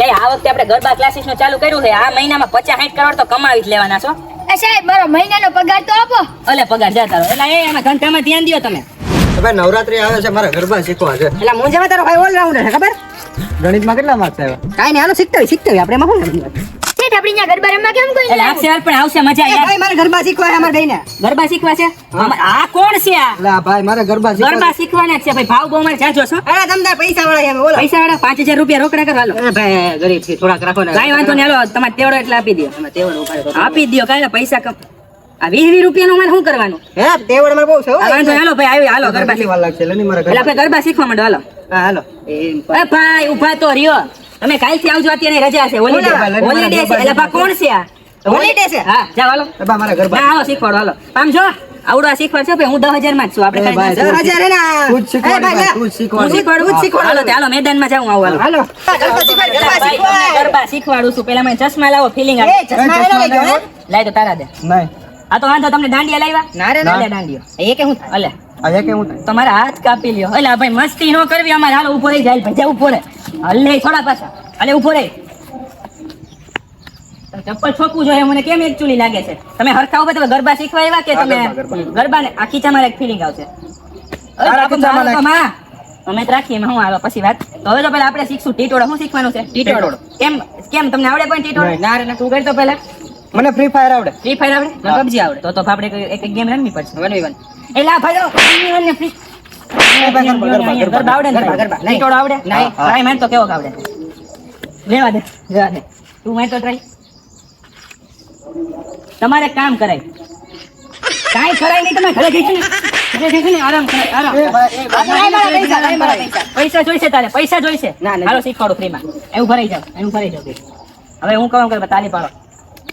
એટલે આ વખતે આપણે ગરબા ક્લાસીસનું ચાલુ કર્યું છે. આ મહિનામાં પચાસ સાઠ કરોડ તો કમાવી જ લેવાના છો. એ સાહેબ મારો મહિનાનો પગાર તો આપો. અલે પગાર જતા રહો. એટલે એ એમાં ઘંટામાં ધ્યાન દો તમે. ભાઈ નવરાત્રી આવે છે મારા ગરબા શીખવા છે. એટલે મુંજામાં તારો ભાઈ ઓલરાઉન્ડર છે ખબર? ગણિતમાં કેટલા માર્ક્સ આવ્યા? કાંઈ નહીં હાલો શીખતા હોય શીખતા હોય. આપણે એમાં શું આપણે અહીંયા ગરબા રમવા કેમ કોઈ એટલે આવશે પણ આવશે મજા યાર મારે ગરબા શીખવા છે અમારે ભાઈને. ગરબા શીખવા છે? આ કોણ છે આ? લા ભાઈ મારે ગરબા ગરબા શીખવાના છે. ભાઈ ભાવ બહુ મારે જાજો છો. અરે તમને પૈસા વાળા એમ બોલો. પૈસા વાળા પાંચ હજાર રૂપિયા રોકડા કરો હાલો. અરે ભાઈ ગરીબ છે થોડાક રાખો ને. કાંઈ વાંધો નહીં હાલો તમારે તેવડો એટલે આપી દો એમાં તેવડો ઉપાડો આપી દો કાંઈ પૈસા કમ આ વીસ વીસ રૂપિયાનું મારે શું કરવાનું? હે તેવડમાં બહુ છે વાંધો હાલો ભાઈ આવ્યો હાલો ગરબા લાગશે એટલે ગરબા આપણે ગરબા શીખવા માંડો હાલો. હા હાલો. એ ભાઈ ઊભા તો રહ્યો. તમે કાલથી આવજો અત્યારે રજા છે. હોલિડે હોલિડે છે. એટલે બા કોણ છે આ? છે. હા જાવ હાલો. બા મારા ઘર બા હાલો શીખવાડો હાલો. આમ જો આવડો શીખવાડ છે હું દસ હજારમાં જ છું. આપણે હું શીખવાડું શીખવાડું. હાલો મેદાનમાં જાઉં આવું હાલો. ગરબા શીખવાડું. છું. પેલા મને ચશ્મા લાવો ફિલિંગ લાય તો તારા દે. આ તો વાંધો તમને દાંડિયા લાવ્યા? ના રે ના. દાંડિયો. એ કે હું અલ્યા. આ કે હું તમારા હાથ કાપી લ્યો. એટલે ભાઈ મસ્તી નો કરવી અમારે હાલ ઊભો રહી જાય. ભજા ઊભો રહે. હલે થોડા પાછા. હલે ઊભો રહે. ચપ્પલ છોકવું જોઈએ મને કેમ એકચ્યુઅલી લાગે છે? તમે હરખા ઊભા તમે ગરબા શીખવા એવા કે તમે ગરબા, ને આ ખીચામાં એક ફિલિંગ આવશે. અરે. અમે રાખીએ હું આવે પછી વાત. તો હવે તો પેલા આપણે શીખશું. ટીટોળો શું શીખવાનું છે? ટીટોળો. કેમ કેમ તમને આવડે પણ ટીટોળો? ના રે તું કરી તો પહેલા. મને ફ્રી ફાયર આવડે. ફ્રી ફાયર આવડે? મને પબજી આવડે. તો તો આપણે એક ગેમ રમવી પડશે. વન વન એટલે આ ભાઈ વન વન ને free- ગરબા, ગરબા, ગરબા, ગરબા. ગરબા. આવડે ને નહીં. ટ્રાય તો કેવો આવડે. લેવા દે. લેવા દે. તું માર તો ટ્રાય. તમારે કામ કરાય. કાંઈ કરાય નહીં તમે ઘરે જઈશું ને. આરામ આરામ. પૈસા, જોઈશે તારે પૈસા જોઈશે. ના. હાલો શીખવાડો ફ્રીમાં. એવું ભરાઈ જાવ એવું ભરાઈ જાવ હવે હું કહું કે તાલી પાડો.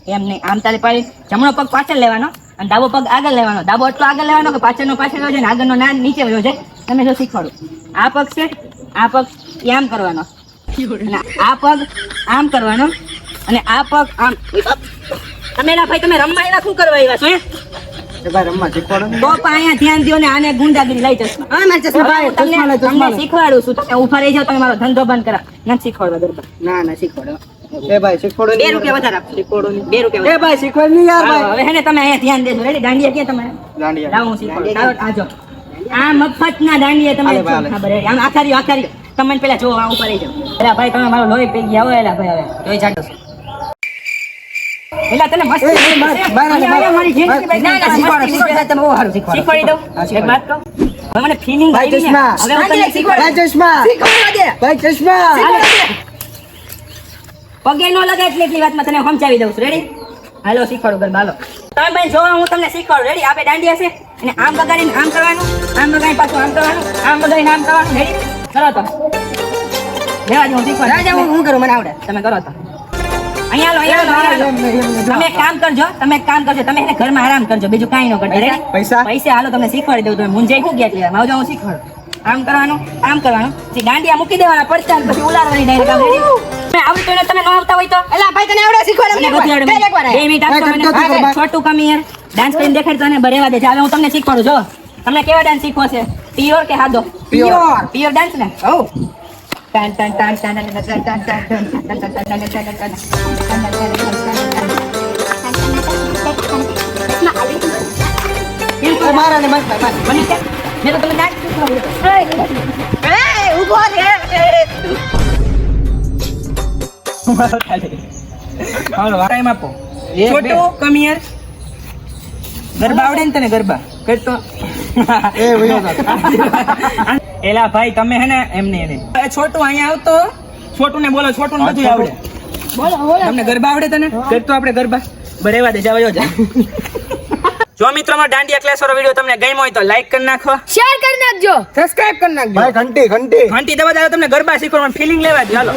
એમ નહીં આમ તાલી પાડી. જમણો પગ પાછળ લેવાનો. અને ડાબો પગ આગળ લેવાનો. ડાબો એટલો આગળ લેવાનો કે પાછળનો પાછળ રહ્યો છે ને આગળનો ના નીચે રહ્યો છે? તમે જો શીખવાડો. આ પગ છે આ પગ આમ કરવાનો. અને આ પગ આમ કરવાનો. અને આ પગ આમ. તમે ના ભાઈ તમે રમવા એના શું કરવા આવ્યા છો હે? ભાઈ રમવા શીખવાડો તો અહીંયા ધ્યાન દ્યો ને આને ગુંડાગીરી લઈ જશો. હા, ચશ્મા ભાઈ, તમને શીખવાડું છું. તમે ઊભા રહી જાઓ તમે મારો ધંધો બંધ કરા નથી શીખવાડવા ગરબા ના ના શીખવાડો. એ ભાઈ શીખવાડો બે રૂપિયા વધારે આપજો શીખવાડો બે રૂપિયા એ ભાઈ શીખવાડ નહીં યાર ભાઈ. હવે હે તમે અહીંયા ધ્યાન દેજો. રેડી દાંડિયા ક્યાં તમારે? દાંડિયા. લાવો હું શીખવાડું. આ જો આ દાંડિયા તમે હાલે ભાઈ, આમ આખા રહ્યો તમે પેલા જોવો આ ઉપર રહી જાઓ. ભાઈ તમે મારો લોહી પી ગયા હોય એલા ભાઈ હવે. જોઈ જાડો એલા તને મસ્ત માર, જિંદગી ભાઈ, ના, ના, શીખવાડો, તમે બહુ સારું શીખવાડો. શીખવાડી દઉં? એક વાત કહું? મને ફિલિંગ ભાઈ ચશ્મા. હું ભાઈ ચશ્મા. ભાઈ ચશ્મા. પગે નો લગે એટલી એટલી વાતમાં તને સમજાવી દઉં છું. રેડી હાલો શીખવાડું ગરબા હાલો. તમે ભાઈ જોવા હું તમને શીખવાડું. રેડી આપે દાંડિયા છે અને આમ બગાડીને આમ કરવાનું આમ બગાડી પાછું આમ કરવાનું આમ બગાડીને આમ કરવાનું. રેડી કરો તો. લેવા દે શીખવાડ. રાજા, હું- હું કરું? મને આવડે. તમે કરો તો. તમે કામ કરજો તમે કામ કરજો. તમે એને ઘરમાં આરામ કરજો. બીજું કાંઈ ન કરજો. રેડી પૈસા? પૈસા હાલો તમને શીખવાડી દઉં. તમે મુંજાઈ શું ગયા એટલે? આવજો હું શીખવાડું. આમ કરવાનું આમ કરવાનું. દાંડિયા મૂકી દેવાના પડતા પછી ડાયરેક્ટ ready? તમે ને તમે ન આવતા હોય તો એલા ભાઈ તને આવડે શીખવાડે મને આવડે. બે મિનિટ આપશો મને? કરતો હતો, હા, છોટું ડાન્સ કરીને દેખાડ તને બરેવા દે. હવે હું તમને શીખવાડું જો તમને કેવા ડાન્સ શીખવો છે પ્યોર કે સાદો પ્યોર પ્યોર ડાન્સ ને હો ટાન ટાન ટાન ટાન ટાન ટાન ટાન ટાન ટાન ટાન ટાન ટાન મારા ને મારા. મને કે મેં તો તમને ડાન્સ શીખવાડ્યું હાલો ટાઈમ આપો ગરબા આવડે ને તને ગરબા? કરતો એ એલા ભાઈ તમે હે ને એમને એને. છોટું અહીંયા આવતો. છોટું ને બોલો છોટું ને બધું આવડે. તમને ગરબા આવડે તને? કરતો આપણે ગરબા. બરેવા દે જાવ જા જો મિત્રો મારો દાંડિયા ક્લાસ વાળો વીડિયો તમને ગમ્યો હોય તો લાઈક કરી નાખો. શેર કરી નાખજો. સબસ્ક્રાઇબ કરી નાખજો. ભાઈ ઘંટી ઘંટી. ઘંટી દબા તમને ગરબા શીખવાનું ફિલિંગ લેવા દે. હાલો.